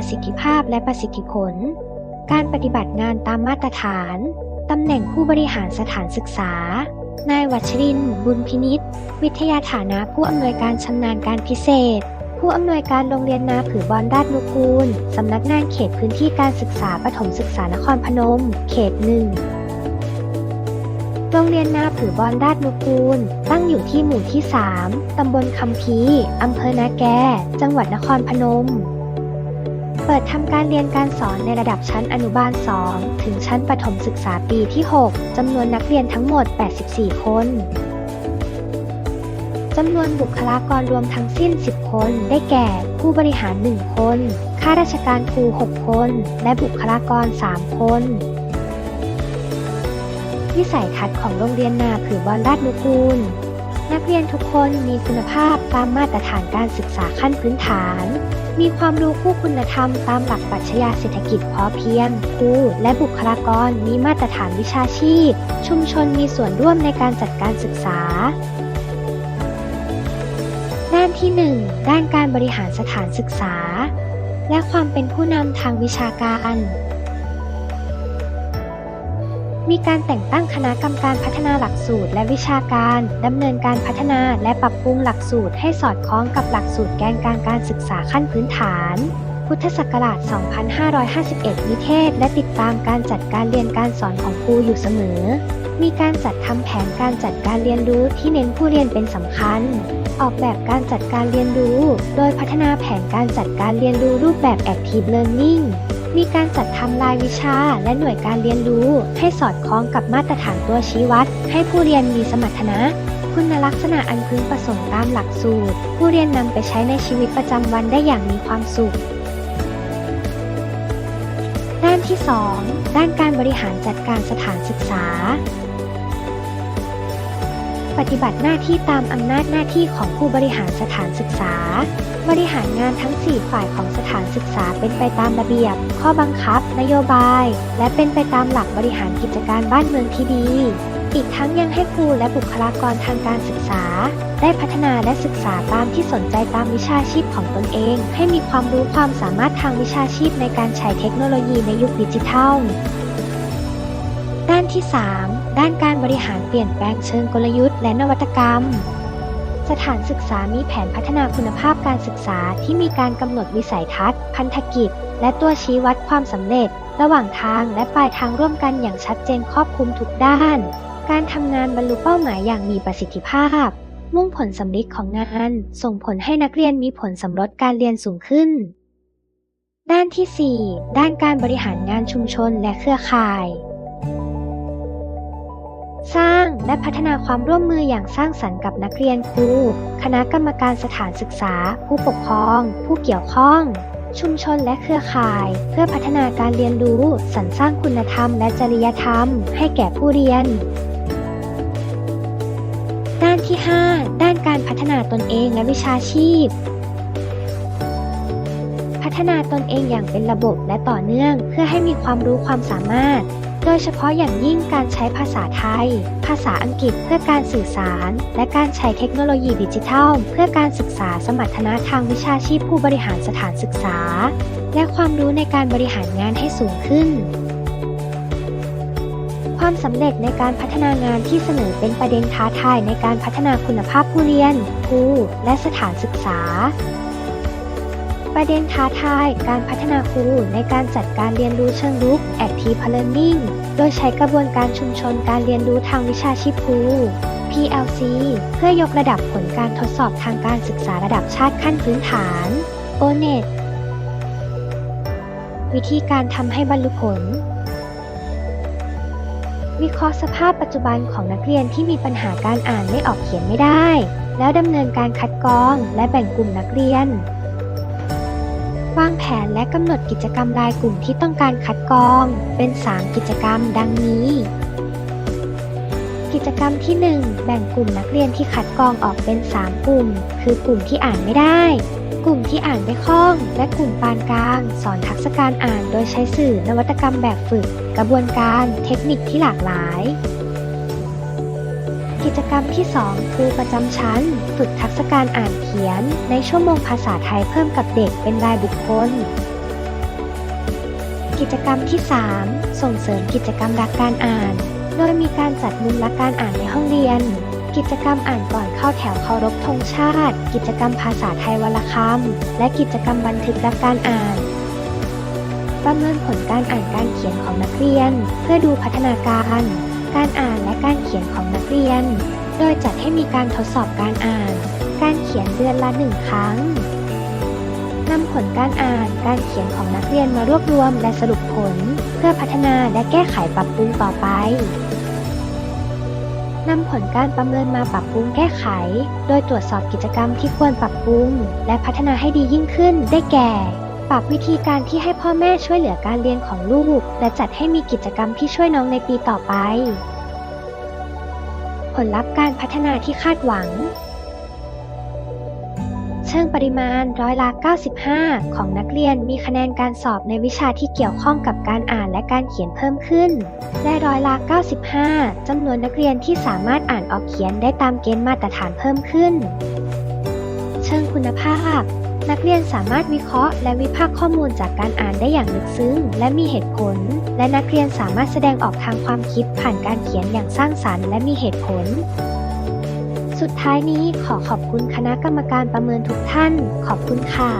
ประสิทธิภาพและประสิทธิผล การปฏิบัติงานตามมาตรฐาน ตำแหน่งผู้บริหารสถานศึกษา นายวัชริน บุญพินิษวิทยาฐานะผู้อำนวยการชำนาญการพิเศษ ผู้อำนวยการโรงเรียนนาผือบอนราชนุกูล สำนักงานเขตพื้นที่การศึกษาประถมศึกษานครพนม เขตหนึ่งโรงเรียนนาผือบอนราชนุกูล ตั้งอยู่ที่หมู่ที่ 3 ตำบลคำพี อำเภอนาแก จังหวัดนครพนม เปิดทำการเรียนการสอนในระดับชั้นอนุบาล 2 ถึงชั้นประถมศึกษาปีที่ 6 จำนวนนักเรียนทั้งหมด 84 คนจำนวนบุคลากรรวมทั้งสิ้น 10 คน ได้แก่ ผู้บริหาร 1 คน ข้าราชการครู 6 คน และบุคลากร 3 คนวิสัยทัศน์ของโรงเรียนนาผือบอลราชนุกูล นักเรียนทุกคนมีคุณภาพตามมาตรฐานการศึกษาขั้นพื้นฐาน มีความรู้คู่คุณธรรมตามหลักปรัชญาเศรษฐกิจพอเพียง ครูและบุคลากรมีมาตรฐานวิชาชีพ ชุมชนมีส่วนร่วมในการจัดการศึกษา ด้านที่ 1 ด้านการบริหารสถานศึกษา และความเป็นผู้นำทางวิชาการ มีการแต่งตั้งคณะกรรมการพัฒนาหลักสูตรและวิชาการดำเนินการพัฒนาและปรับปรุงหลักสูตรให้สอดคล้องกับหลักสูตรแกนกลารการศึกษาขั้นพื้นฐาน พุทธศักราช 2551 นิเทศ และติดตามการจัดการเรียนการสอนของครูอยู่เสมอ มีการจัดทำแผนการจัดการเรียนรู้ที่เน้นผู้เรียนเป็นสำคัญ ออกแบบการจัดการเรียนรู้ โดยพัฒนาแผนการจัดการเรียนรู้รูปแบบ Active Learning มีการจัดทำรายวิชาและหน่วยการเรียนรู้ ให้สอดคล้องกับมาตรฐานตัวชี้วัด ให้ผู้เรียนมีสมรรถนะ คุณลักษณะอันพึงประสงค์ตามหลักสูตร ผู้เรียนนำไปใช้ในชีวิตประจำวันได้อย่างมีความสุข ด้านที่ 2 ด้านการบริหารจัดการสถานศึกษาปฏิบัติหน้าที่ตามอำนาจหน้าที่ของผู้บริหารสถานศึกษา บริหารงานทั้ง 4 ฝ่ายของสถานศึกษาเป็นไปตามระเบียบ ข้อบังคับ นโยบาย และเป็นไปตามหลักบริหารกิจการบ้านเมืองที่ดี อีกทั้งยังให้ครูและบุคลากรทางการศึกษา ได้พัฒนาและศึกษาตามที่สนใจตามวิชาชีพของตนเอง ให้มีความรู้ความสามารถทางวิชาชีพในการใช้เทคโนโลยีในยุคดิจิทัลด้านที่ 3 ด้านการบริหารเปลี่ยนแปลงเชิงกลยุทธ์และนวัตกรรม สถานศึกษามีแผนพัฒนาคุณภาพการศึกษาที่มีการกำหนดวิสัยทัศน์ พันธกิจ และตัวชี้วัดความสำเร็จ ระหว่างทางและปลายทางร่วมกันอย่างชัดเจนครอบคลุมทุกด้าน การทำงานบรรลุเป้าหมายอย่างมีประสิทธิภาพ มุ่งผลสำลิดของงาน ส่งผลให้นักเรียนมีผลสำรดการเรียนสูงขึ้น ด้านที่ 4 ด้านการบริหารงานชุมชนและเครือข่าย สร้างและพัฒนาความร่วมมืออย่างสร้างสรรค์กับนักเรียนครู คณะกรรมการสถานศึกษา ผู้ปกครอง ผู้เกี่ยวข้อง ชุมชนและเครือข่าย เพื่อพัฒนาการเรียนรู้สรรสร้างคุณธรรมและจริยธรรม ให้แก่ผู้เรียน ด้านที่ 5 ด้านการพัฒนาตนเองและวิชาชีพ ฒนาตนเองอย่างเป็นระบบและต่อเนื่อง เพื่อให้มีความรู้ความสามารถ โดยเฉพาะอย่างยิ่งการใช้ภาษาไทย ภาษาอังกฤษเพื่อการสื่อสาร และการใช้เทคโนโลยีดิจิทัล เพื่อการศึกษาสมรรถนะทางวิชาชีพผู้บริหารสถานศึกษา และความรู้ในการบริหารงานให้สูงขึ้นความสำเร็จในการพัฒนางานที่เสนอเป็นประเด็นท้าทายในการพัฒนาคุณภาพผู้เรียนครูและสถานศึกษา ประเด็นท้าทาย การพัฒนาครูในการจัดการเรียนรู้เชิงรุก Active Learning โดยใช้กระบวนการชุมชนการเรียนรู้ทางวิชาชีพครู PLC เพื่อยกระดับผลการทดสอบทางการศึกษาระดับชาติขั้นพื้นฐาน ONET วิธีการทำให้บรรลุผล วิเคราะห์สภาพปัจจุบันของนักเรียนที่มีปัญหาการอ่านไม่ออกเขียนไม่ได้ แล้วดำเนินการคัดกรองและแบ่งกลุ่มนักเรียน วางแผนและกำหนดกิจกรรมรายกลุ่มที่ต้องการคัดกรอง เป็น 3 กิจกรรมดังนี้ กิจกรรมที่ 1 แบ่งกลุ่มนักเรียนที่คัดกรองออกเป็น 3 กลุ่ม คือกลุ่มที่อ่านไม่ได้ กลุ่มที่อ่านได้คล่อง และกลุ่มปานกลาง สอนทักษะการอ่านโดยใช้สื่อนวัตกรรมแบบฝึก กระบวนการ เทคนิคที่หลากหลาย กิจกรรมที่ 2ครูประจำชั้น ฝึกทักษะการอ่านเขียน ในชั่วโมงภาษาไทยเพิ่มกับเด็กเป็นรายบุคคล กิจกรรมที่ 3 ส่งเสริมกิจกรรมรักการอ่าน โดยมีการจัดมุมรักการอ่านในห้องเรียน กิจกรรมอ่านก่อนเข้าแถวเคารพธงชาติ กิจกรรมภาษาไทยวรรณคำและกิจกรรมบันทึกรักการอ่านประเมินผลการอ่านการเขียนของนักเรียน เพื่อดูพัฒนาการ การอ่านและการเขียนของนักเรียน โดยจัดให้มีการทดสอบการอ่าน การเขียนเดือนละหนึ่งครั้งนำผลการอ่าน การเขียนของนักเรียนมารวบรวมและสรุปผล เพื่อพัฒนาและแก้ไขปรับปรุงต่อไปนำผลการประเมินมาปรับปรุงแก้ไข โดยตรวจสอบกิจกรรมที่ควรปรับปรุง และพัฒนาให้ดียิ่งขึ้นได้แก่ ปรับวิธีการที่ให้พ่อแม่ช่วยเหลือการเรียนของลูก และจัดให้มีกิจกรรมที่ช่วยน้องในปีต่อไป ผลลัพธ์การพัฒนาที่คาดหวัง เชิงปริมาณร้อยละ 95 ของนักเรียนมีคะแนนการสอบในวิชาที่เกี่ยวข้องกับการอ่านและการเขียนเพิ่มขึ้น และร้อยละ 95 จำนวนนักเรียนที่สามารถอ่านออกเขียนได้ตามเกณฑ์มาตรฐานเพิ่มขึ้น เชิงคุณภาพ นักเรียนสามารถวิเคราะห์และวิพากษ์ข้อมูลจากการอ่านได้อย่างลึกซึ้ง และมีเหตุผล และนักเรียนสามารถแสดงออกทางความคิดผ่านการเขียนอย่างสร้างสรรค์และมีเหตุผล สุดท้ายนี้ขอขอบคุณคณะกรรมการประเมินทุกท่าน ขอบคุณค่ะ